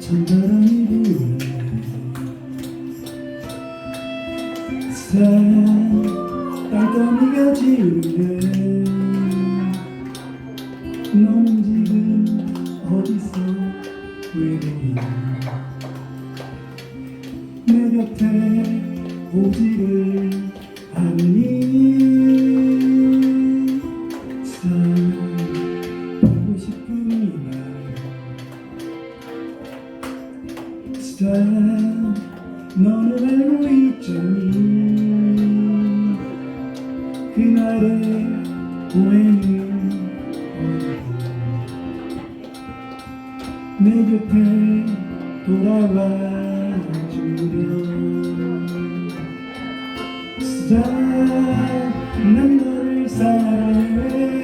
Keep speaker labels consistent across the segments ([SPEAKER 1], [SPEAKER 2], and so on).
[SPEAKER 1] 찬바람이 부네 산 딸감이가 지우네 넌 지금 어디서 외로이내 곁에 오지를 않니 산 너는 알고 있잖니. 그날의 어디 내 곁에 돌아와 주렴 난 너를 사랑해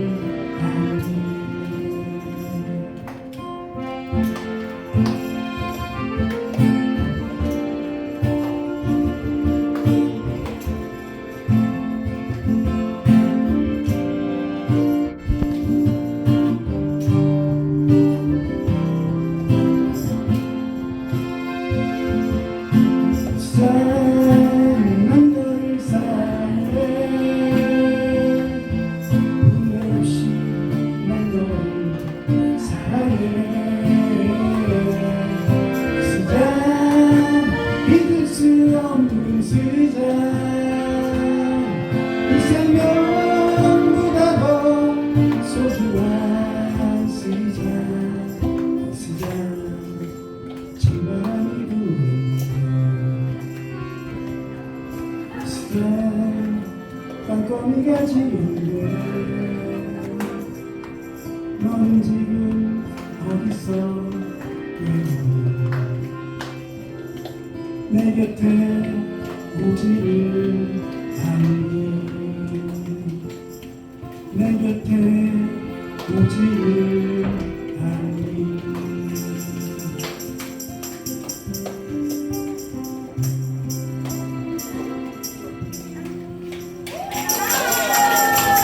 [SPEAKER 1] 땅거미가 지는데 너는 지 내 곁에 오지를 않니. 내 곁에 오지를 않니